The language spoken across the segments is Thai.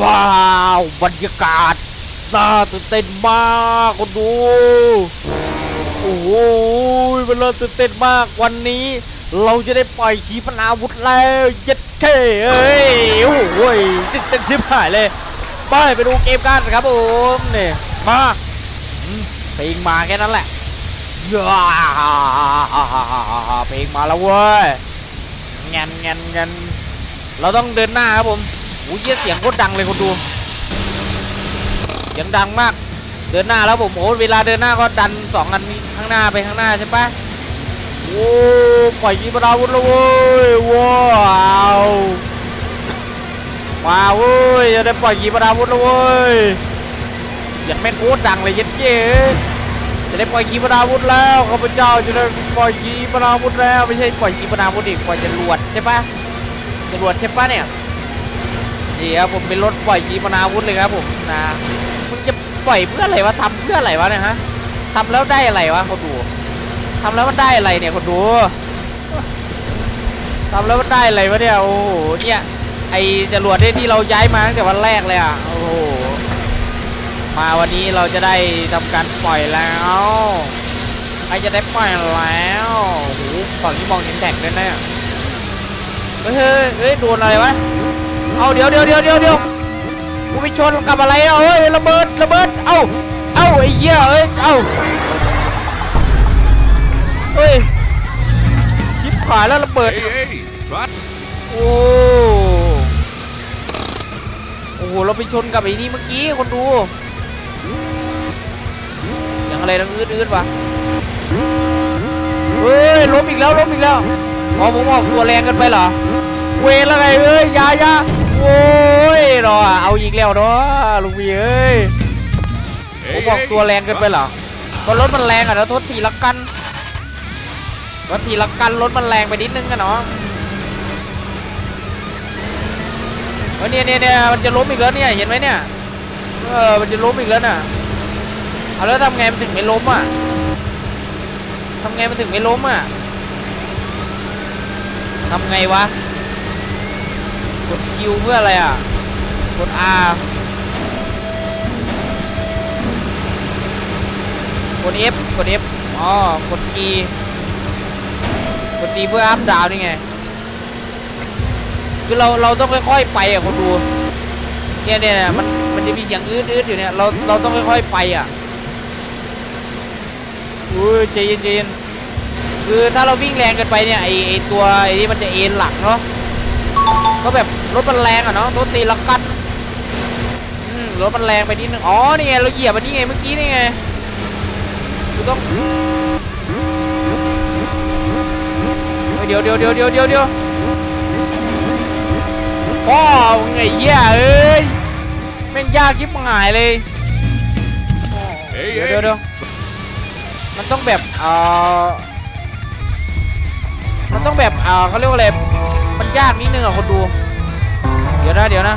ว้าวบรรยากาศน่าตื่นเต้นมากคนดู โอ้โหมันเริ่มตื่นเต้นมากวันนี้ เราจะได้ปล่อยขีปนาวุธแล้วเย็ดเท่เอ้ยโอ้โหตื่นเต้นชิบหายเลยไปไปดูเกมกันครับผมนี่มาเพลงมาแค่นั้นแหละย่าเพลงมาแล้วเว้ยเงันเงันเงันเราต้องเดินหน้าครับผม โอ้ยเหี้ยเสียงโคตรดังเลยคนดูเสียงดังมาก เดินหน้าแล้วผมโอ้เวลาเดินหน้าก็ดันสองอันนี้ข้างหน้าไปข้างหน้าใช่ปะโอ้ปล่อยกีบราวุธแล้วเว้ยว้าวว้าวเว้ยจะได้ปล่อยกีบราวุธแล้วเว้ยเสียงแม่งโคตรดังเลยเย็ดเจ๊จะได้ปล่อยกีบราวุธแล้วข้าพเจ้าจะได้ปล่อยกีบราวุธแล้วไม่ใช่ปล่อยกีบราวุธอีกปล่อยจรวดใช่ปะจรวดใช่ปะเนี่ย นี่ครับผมเป็นรถปล่อยกีบราวุธเลยครับผมนะมึงจะปล่อยเพื่ออะไรวะทำเพื่ออะไรวะเนี่ยฮะทำแล้วได้อะไรวะคนดูทำแล้วมันได้อะไรเนี่ยคนดูทำแล้วมันได้อะไรวะเนี่ยโอ้โหเนี่ยไอจรวดที่เราย้ายมาตั้งแต่วันแรกเลยอะโอ้โหมาวันนี้เราจะได้ทำการปล่อยแล้วใครจะได้ปล่อยแล้วโอ้โหฝั่งที่มองเห็นแท็กด้วยนะเนี่ยเฮ้ยเฮ้ยเฮ้ยโดนอะไรวะ เอาเดี๋ยวเดี๋ยวเดี๋ยวเดี๋ยวเดี๋ยวกูไปชนกับอะไรอะเอ้ยระเบิดระเบิดเอ้าเอ้าไอ้เหี้ยเอ้ยเอ้าเฮ้ยชิบหายแล้วระเบิด Hey, hey, trot. โอ้โอ้โหเราไปชนกับไอ้นี่เมื่อกี้คนดูยังอะไรดังอืดๆวะเฮ้ยล้มอีกแล้วล้มอีกแล้วอ๋อผมออกตัวแรงเกันไปเหรอเวรแล้วไงเอ้ยอยาอยา โอ้ยรอเอาอีกแล้วเนาะลุงพี่เอ้ยผมบอกตัวแรงเกินไปเหรอก็รถมันแรงอะแล้วโทษทีละกันรถทีละกันรถมันแรงไปนิดนึงอะเนาะเฮ้ยเนี่ยเนี่ยเนี่ยมันจะล้มอีกแล้วเนี่ยเห็นไหมเนี่ยเออมันจะล้มอีกแล้วน่ะเอาแล้วทำไงมันถึงไม่ล้มอะทำไงมันถึงไม่ล้มอะทำไงวะ ดคิวเพื่ออะไรอะ กด R กด F กด F อ๋อ กด T กด T เพื่ออัพดาวนี่ไง คือเราเราต้องค่อยๆไปอะคนดู เนี่ยเนี่ยเนี่ยมันมันจะมีเสียงอืดๆอยู่เนี่ย เราเราต้องค่อยๆไปอะอุ้ยใจเย็นใจเย็นคือถ้าเราวิ่งแรงเกินไปเนี่ยไอไอตัวไอนี่มันจะเอ็นหลังเนาะ ก็แบบรถมันแรงอะเนาะรถตีละกันอืมรถมันแรงไปนิดนึงอ๋อนี่ไงเราเหยียบมันนี่ไงเมื่อกี้นี่ไงกูต้องเดี๋ยวเดี๋ยวเดี๋ยวเดี๋ยวเดี๋ยวเดี๋ยวพ่อไงเหี้ยเอ้ยแม่งยากยิบหายเลยเดี๋ยวเดี๋ยวเดี๋ยวมันต้องแบบเอ่อมันต้องแบบเอ่อเขาเรียกว่าอะไร มันยากนิดนึงอะคนดู เดี๋ยวนะเดี๋ยวนะ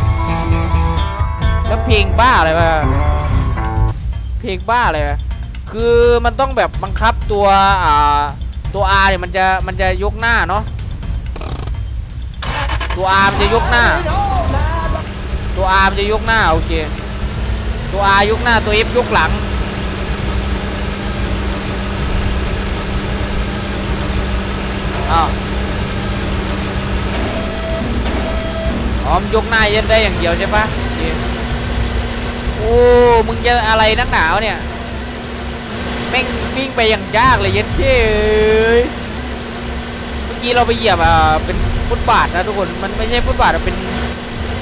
แล้วเพลงบ้าอะไรวะ เพลงบ้าอะไรวะ คือมันต้องแบบบังคับตัวอ่าตัว R เนี่ยมันจะมันจะยกหน้าเนาะ ตัว R มันจะยกหน้า ตัว R มันจะยกหน้าโอเค ตัว R ยกหน้าตัว F ยกหลังอ้าว อ๋อมยกหน้ายันได้อย่างเดียวใช่ปะโอ้ มึงจะอะไรนักหนาวเนี่ยแม่งวิ่งไปอย่างยากเลยเย็นเย้ยเมื่อกี้เราไปเหยียบอะเป็นฟุตบาทนะทุกคน มันไม่ใช่ฟุตบาทเป็น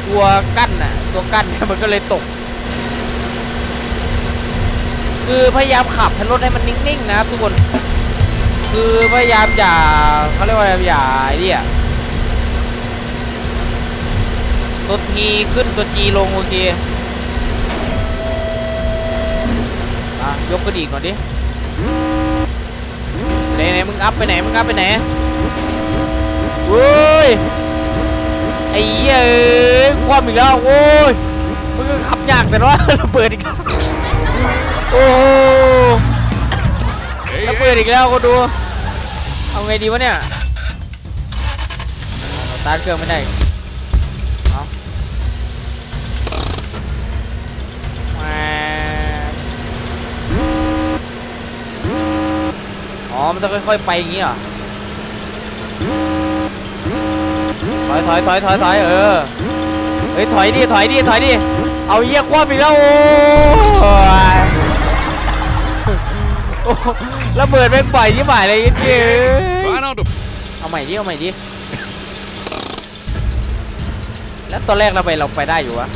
ตัวกั้นน่ะ ตัวกั้นเนี่ยมันก็เลยตก คือพยายามขับรถให้มันนิ่งๆนะครับทุกคน คือพยายามอย่าเขาเรียกว่าอย่าไอ้เนี่ย ตัวทีขึ้นตัวจีลงโอเคอะยกกระดิ่งก่อนดิไหนไหนมึงอัพไปไหนมึงอัพไปไหนเว้ยไอ้เหี้ยเอ้ยความอีกแล้วโอ้ยมึงก็ขับยากแต่ว่าระเบิดอีกแล้วโอ้โห Hey, แล้วเปิด hey. อีกแล้วก็ดูเอาไงดีวะเนี่ยสตาร์ทเครื่องไม่ได้ มันจะค่อยๆไปอย่างงี้เหรอถอยถอยถอยถอยถอยเออเฮ้ยถอยดิถอยดิถอยดิเอาเยี่ยคว่ำอีกแล้วโอ้ยโอ้ระเบิดแม่งปล่อยที่หมายเลยเจ๊ Try not to. เอาใหม่ดิเอาใหม่ดิแล้วตอนแรกเราไปเราไปได้อยู่วะ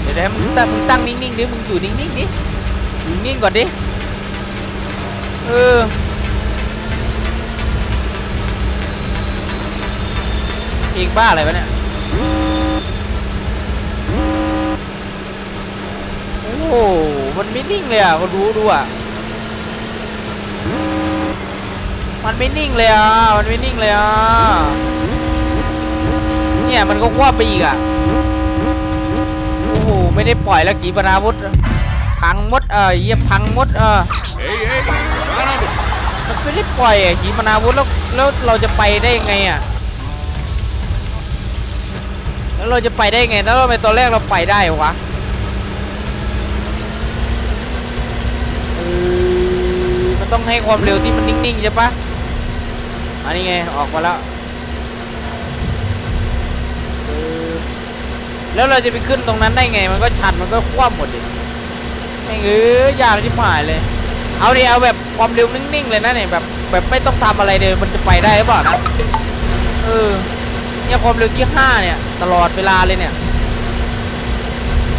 เดี๋ยวเดี๋ยวมึงตั้งมึงตั้งนิ่งๆดิมึงอยู่นิ่งๆดิอยู่นิ่งก่อนดิ เออเพลงบ้าอะไรวะเนี่ย โอ้โห มันไม่นิ่งเลยอะก็รู้ดูอะ มันไม่นิ่งเลยอะ มันไม่นิ่งเลยอะ เนี่ยมันก็คว้าไปอีกอะ โอ้โห ไม่ได้ปล่อยแล้วกี่ปนาวุธพังมด เออเยี่ยพังมด เออ มันไม่ได้ปล่อยอะขีปนาวุธแล้วแล้วเราจะไปได้ยังไงอะแล้วเราจะไปได้ไงแล้วทำไมตอนแรกเราไปได้วะเออมันต้องให้ความเร็วที่มันนิ่งๆใช่ปะอันนี้ไงออกมาแล้วแล้วเราจะไปขึ้นตรงนั้นได้ไง มันก็ชันมันก็คว่ำหมดดิแม่เอ้ยยากที่หายเลย เอาดิเอาแบบความเร็วนิ่งๆเลยนะเนี่ยแบบแบบไม่ต้องทำอะไรเลยมันจะไปได้หรือเปล่านะเออเนี่ยความเร็วที่ห้าเนี่ย ตลอดเวลาเลยเนี่ย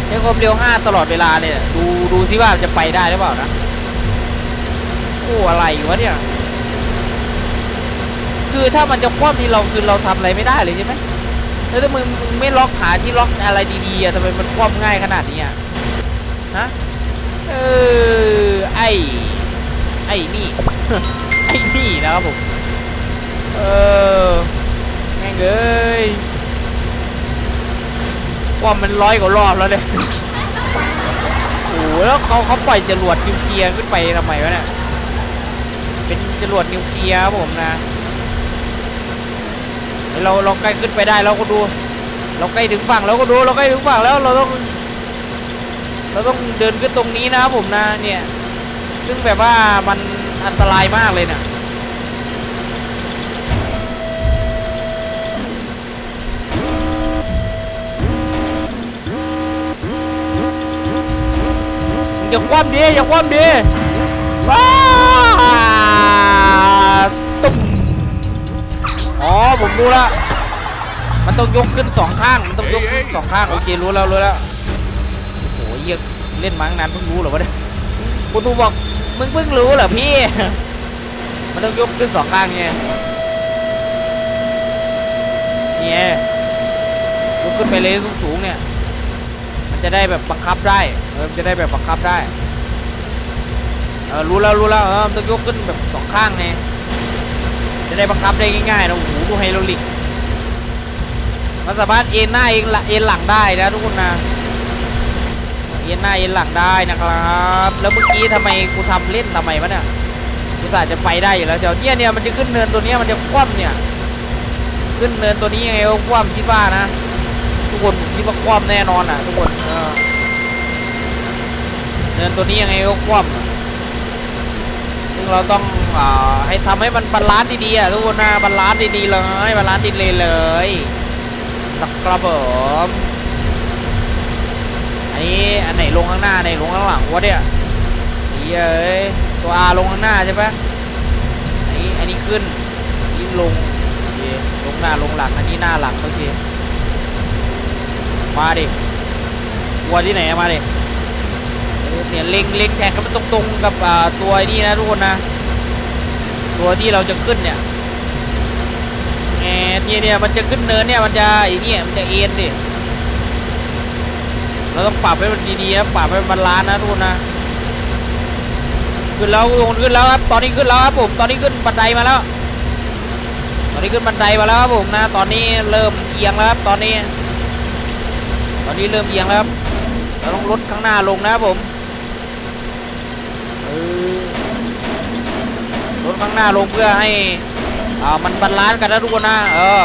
เนี่ยความเร็วห้าตลอดเวลาเลยเนี่ยดูดูซิว่าจะไปได้หรือเปล่านะโอ้อะไรวะเนี่ยคือถ้ามันจะคว่ำนี่เราคือเราทำอะไรไม่ได้เลยใช่ไหมแล้วถ้ามึงมึงไม่ล็อกหาที่ล็อกอะไรดีๆอะทำไมมันคว่ำง่ายขนาดนี้อะฮะ เออไอ้ไอ้นี่ไอ้นี่นะครับผมเออแม่งเอ้ยว่ามันร้อยกว่ารอบแล้วเนี่ยโอ้โหแล้วเขาเขาปล่อยจรวดนิวเคลียร์ขึ้นไปทำไมวะเนี่ยเป็นจรวดนิวเคลียร์ครับผมนะเดี๋ยวเราเราใกล้ขึ้นไปได้แล้วก็ดู เราใกล้ถึงฝั่งแล้วก็ดูเราใกล้ถึงฝั่งแล้วเราต้อง เราต้องเดินขึ้นตรงนี้นะครับผมนะเนี่ยซึ่งแบบว่ามันอันตรายมากเลยนี่ยอย่าคว่ำดิอย่าคว่ำดิว้าตุ้มอ๋อผมรู้ละมันต้องยกขึ้นสองข้าง มันต้องยกขึ้นสองข้าง โอเค รู้แล้ว รู้แล้ว เหี้ยเล่นมาตั้งนานเพิ่งรู้เหรอวะเนี่ยคุณดูบอกมึงเพิ่งรู้เหรอพี่ มันต้องยกขึ้นสองข้างไงเนี่ยยกขึ้นไปเลยสูงๆเนี่ย มันจะได้แบบบังคับได้เออมันจะได้แบบบังคับได้เออรู้แล้วรู้แล้วเออมันต้องยกขึ้นแบบสองข้างไงจะได้บังคับได้ง่ายๆนะโอ้โหดูไฮโดรลิกมันสามารถเอ็นหน้าเองละเอ็นหลังได้นะทุกคนนะเย็นหน้าเย็นหลังได้นะครับ แล้วเมื่อกี้ทำไมกูทำเล่นทำไมวะเนี่ยกูสาจะไปได้อยู่แล้วเจ้าเนี่ยเนี่ยมันจะขึ้นเนินตัวนี้มันจะคว่ำเนี่ย ขึ้นเนินตัวนี้ยังไงก็คว่ำคิดว่านะ ทุกคนผมคิดว่าคว่ำแน่นอนอะ ทุกคนเนินตัวนี้ยังไงก็คว่ำซึ่งเราต้องอ่าให้ทำให้มันบาลานซ์ดีๆอะทุกคนนะบาลานซ์ดีๆเลยบาลานซ์ดีๆเลยนะครับผม นี้อันไหนลงข้างหน้าอันไหนลงข้างหลังวะเนี่ยไอ้เอ้ยตัว R ลงข้างหน้าใช่ปะอันนี้อันนี้ขึ้นอันนี้ลงโอเคลงหน้าลงหลังอันนี้หน้าหลังโอเคมาดิวัวที่ไหนมาดิเนี่ยเล็งเล็งแท็กกันมันตรงๆกับตัวไอ้นี่นะทุกคนนะ ตัวที่เราจะขึ้นเนี่ยแหมเนี่ยเนี่ยมันจะขึ้นเนินเนี่ยมันจะอ้เนี่ยมันจะเอ็นดิ เราต้องปรับให้มันดีๆนะปรับให้มันบาลานซ์นะทุกคนนะขึ้นแล้วทุกคนขึ้นแล้วครับตอนนี้ขึ้นแล้วครับผมตอนนี้ขึ้นบันไดมาแล้ว ตอนนี้ขึ้นบันไดมาแล้วครับผมนะตอนนี้เริ่มเอียงแล้วครับตอนนี้ ตอนนี้เริ่มเอียงแล้วครับเราต้องลดข้างหน้าลงนะครับผมลดข้างหน้าลงเพื่อให้อ่ามันบาลานซ์กันนะทุกคนนะเออ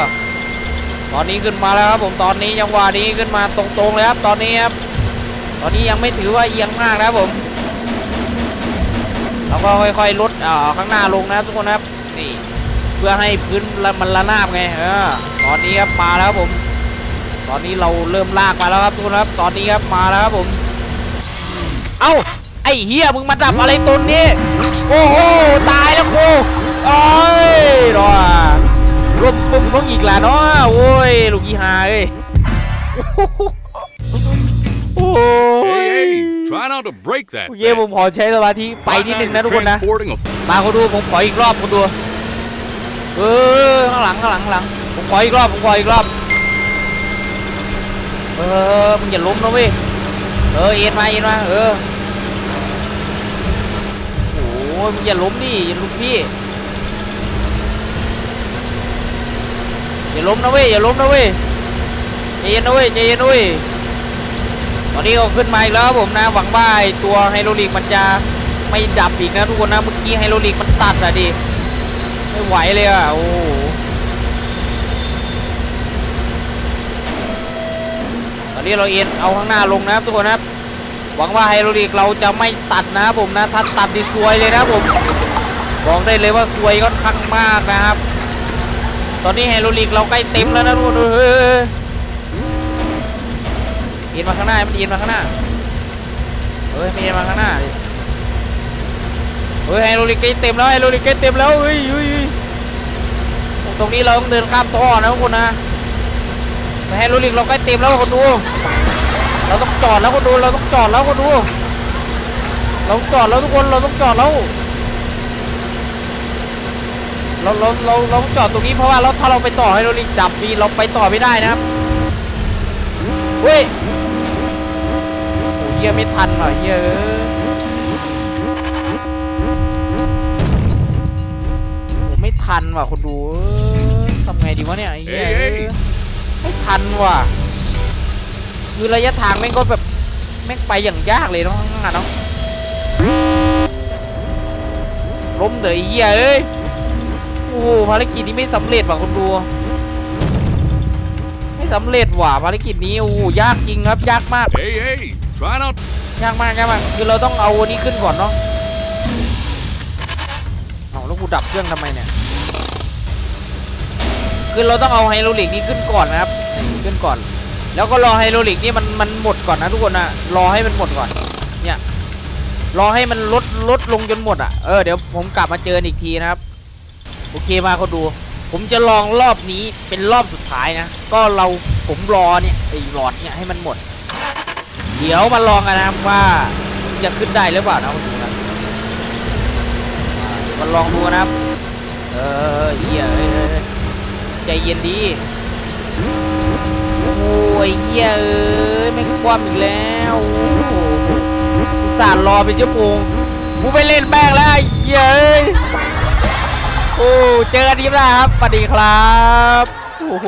ตอนนี้ขึ้นมาแล้วครับผมตอนนี้จังวะนี้ขึ้นมาตรงๆเลยครับตอนนี้ครับตอนนี้ยังไม่ถือว่าเอียงมากนะครับผมเราก็ค่อยๆลดอ่ข้างหน้าลงนะครับทุกคนครับนี่เพื่อให้พื้นมันระนาบไงเออตอนนี้ครับมาแล้วครับผม ตอนนี้เราเริ่มลากมาแล้วครับทุกคนครับ ตอนนี้ครับมาแล้วครับผม เอ้าไอ้เฮียมึงมาดับอะไรตนนี้โอ้โหตายแล้วกูโอ้ยรอ ร่มปุ่มพวกอีกแล้วเนาะโอ้ยลูกอีหาเอ้ยโอ้ย Hey, hey, try not to break that. เย่ผม thing. ขอใช้สมาธิไปนิดนึงนะทุกคนนะ Transporting a มาคนดูผมขออีกรอบคนดูเออข้างหลังข้างหลังข้างหลังผมขออีกรอบผมขออีกรอบเออมึงอย่าล้มนะเว้ยเออเอ็นมาเอ็นมาเออโอ้ยมึงอย่าล้มดิอย่าลุกพี่ อย่าล้มนะเว้ยอย่าล้มนะเว้ยใจเย็นนะเว้ยใจเย็นนะเว้ยตอนนี้ก็ขึ้นมาอีกแล้วผมนะหวังว่าตัวไฮโดรลิกมันจะไม่ดับอีกนะทุกคนนะเมื่อกี้ไฮโดรลิกมันตัดอะดิไม่ไหวเลยอะโอ้ตอนนี้เราเอ็นเอาข้างหน้าลงนะครับทุกคนครับหวังว่าไฮโดรลิกเราจะไม่ตัดนะครับผมนะถ้าตัดดิซวยเลยนะครับผมบอกได้เลยว่าซวยค่อนข้างมากนะครับ ตอนนี้ไฮโรลิกเราใกล้เต็มแล้วนะทุกคนเฮ้ยเอ็นมาข้างหน้ามันเอ็นมาข้างหน้าเฮ้ยม่เอ็นมาข้างหน้าเฮ้ยไฮโรลิกใกล้เต็มแล้วไฮโรลิกใกล้เต็มแล้วเฮ้ยเฮ้ยยตรงนี้เราต้องเดินข้ามท่อนะทุกคนนะไฮโรลิกเราใกล้เต็มแล้วคนดูเราต้องจอดแล้วคนดูเราต้องจอดแล้วคนดูเราจอดแล้วทุกคนเราต้องจอดแล้ว เราเราเราเราต้องจอดตรงนี้เพราะว่าเราถ้าเราไปต่อให้เราลิงดับดีเราไปต่อไม่ได้นะครับเฮ้ยโอ้เฮียไม่ทันหน่อยเฮียเอ้ยโอ้ไม่ทันว่ะคนดูทำไงดีวะเนี่ยเฮียเฮ้ยเฮ้ยไม่ทันว่ะคือระยะทางแม่งก็แบบแม่งไปอย่างยากเลยเนาะข้างหน้าเนาะล้มเดี๋ยวเหี้ยเอ้ย โอ้โหภารกิจนี้ไม่สำเร็จว่ะคนดู ไม่สำเร็จว่ะภารกิจนี้โอ้โหยากจริงครับยากมาก Hey, hey, try not. ยากมากยากมากคือเราต้องเอาอันนี้ขึ้นก่อนเนาะเอาแล้วกูดับเครื่องทำไมเนี่ย คือเราต้องเอาไฮโดรลิกนี้ขึ้นก่อนนะครับนี่ขึ้นก่อน แล้วก็รอไฮโดรลิกนี่มันมันหมดก่อนนะทุกคนนะรอให้มันหมดก่อน เนี่ยรอให้มันลดลดลงจนหมดอะ เออเดี๋ยวผมกลับมาเจอกันอีกทีนะครับ โอเคมาเขาดู ผมจะลองรอบนี้เป็นรอบสุดท้ายนะ ก็เราผมรอเนี่ยไอ้หลอดเนี่ยให้มันหมด เดี๋ยวมาลองกันนะว่าจะขึ้นได้หรือเปล่านะคุณผู้ชมาลองดูนะครับ เออเหี้ยเอ้ยเอ้ยใจเย็นดีโอ้ยเหี้ยเอ้ยไม่คว่ำอีกแล้วอุตส่าห์รอเป็นชั่วโมงกูไปเล่นแม่งแล้วเหี้ยเอ้ย โอ้เจอกันทีมหน้าครับสวัสดีครับโอ้โห